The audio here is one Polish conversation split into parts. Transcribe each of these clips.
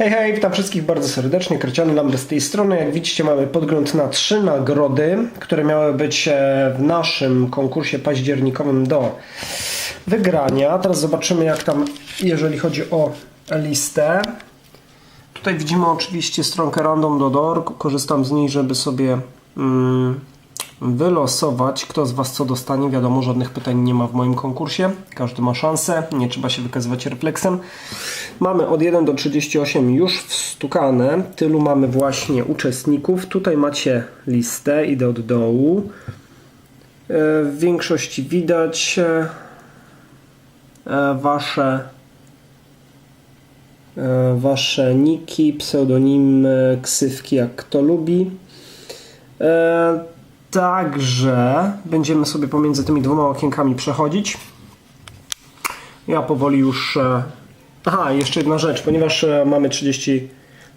Hej, hej, witam wszystkich bardzo serdecznie. Kryciany Lambert z tej strony. Jak widzicie, mamy podgląd na trzy nagrody, które miały być e, w naszym konkursie październikowym do wygrania. Teraz zobaczymy, jak tam, jeżeli chodzi o listę. Tutaj widzimy oczywiście stronkę random.org. Korzystam z niej, żeby sobie mm, wylosować, kto z Was co dostanie. Wiadomo, żadnych pytań nie ma w moim konkursie. Każdy ma szansę, nie trzeba się wykazywać refleksem. Mamy od 1 do 38 już wstukane. Tylu mamy właśnie uczestników. Tutaj macie listę, idę od dołu. E, W większości widać e, e, Wasze Wasze niki, pseudonimy, ksywki, jak kto lubi. Także będziemy sobie pomiędzy tymi dwoma okienkami przechodzić. Ja powoli już. Aha, jeszcze jedna rzecz, ponieważ e, mamy 30,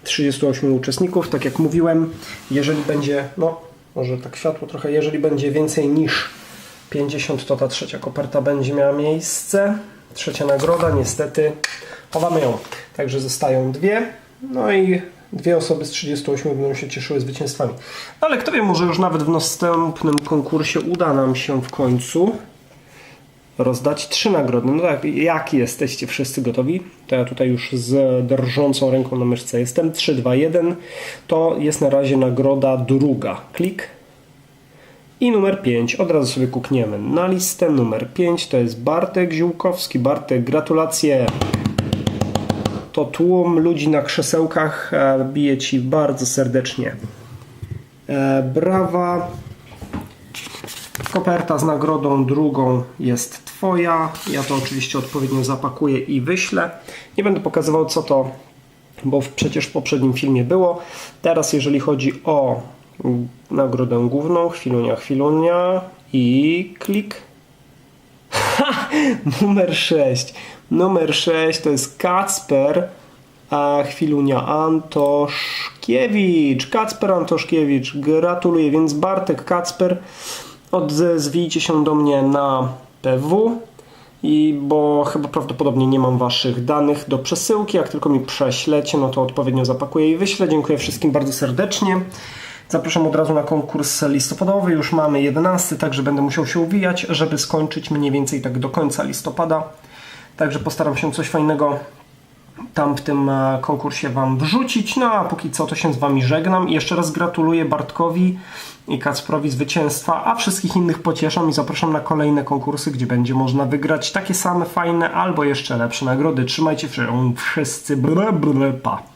38 uczestników, tak jak mówiłem, jeżeli będzie, no może tak światło trochę, jeżeli będzie więcej niż 50, to ta trzecia koperta będzie miała miejsce. Trzecia nagroda, niestety chowamy ją. Także zostają dwie, no i dwie osoby z 38 będą się cieszyły zwycięstwami. Ale kto wie, może już nawet w następnym konkursie uda nam się w końcu rozdać trzy nagrody. No tak, jak jesteście wszyscy gotowi? To ja tutaj już z drżącą ręką na myszce jestem. 3, 2, 1. To jest na razie nagroda druga. Klik. I numer 5. Od razu sobie kukniemy na listę. Numer 5 to jest Bartek Ziółkowski. Bartek, gratulacje. To tłum ludzi na krzesełkach e, bije Ci bardzo serdecznie. E, Brawa. Koperta z nagrodą drugą jest Twoja. Ja to oczywiście odpowiednio zapakuję i wyślę. Nie będę pokazywał co to, bo przecież w poprzednim filmie było. Teraz jeżeli chodzi o nagrodę główną, chwilunia, chwilunia i klik. Numer 6. Numer 6 to jest Kacper, a chwilunia Antoszkiewicz. Kacper Antoszkiewicz. Gratuluję. Więc Bartek Kacper, odzwijcie się do mnie na PW. I bo chyba prawdopodobnie nie mam waszych danych do przesyłki. Jak tylko mi prześlecie, no to odpowiednio zapakuję i wyślę. Dziękuję wszystkim bardzo serdecznie. Zapraszam od razu na konkurs listopadowy. Już mamy 11, także będę musiał się uwijać, żeby skończyć mniej więcej tak do końca listopada. Także postaram się coś fajnego tam w tym e, konkursie Wam wrzucić. No a póki co to się z Wami żegnam i jeszcze raz gratuluję Bartkowi i Kacprowi zwycięstwa, a wszystkich innych pocieszam i zapraszam na kolejne konkursy, gdzie będzie można wygrać takie same fajne albo jeszcze lepsze nagrody. Trzymajcie się wszyscy, brr, brr, pa.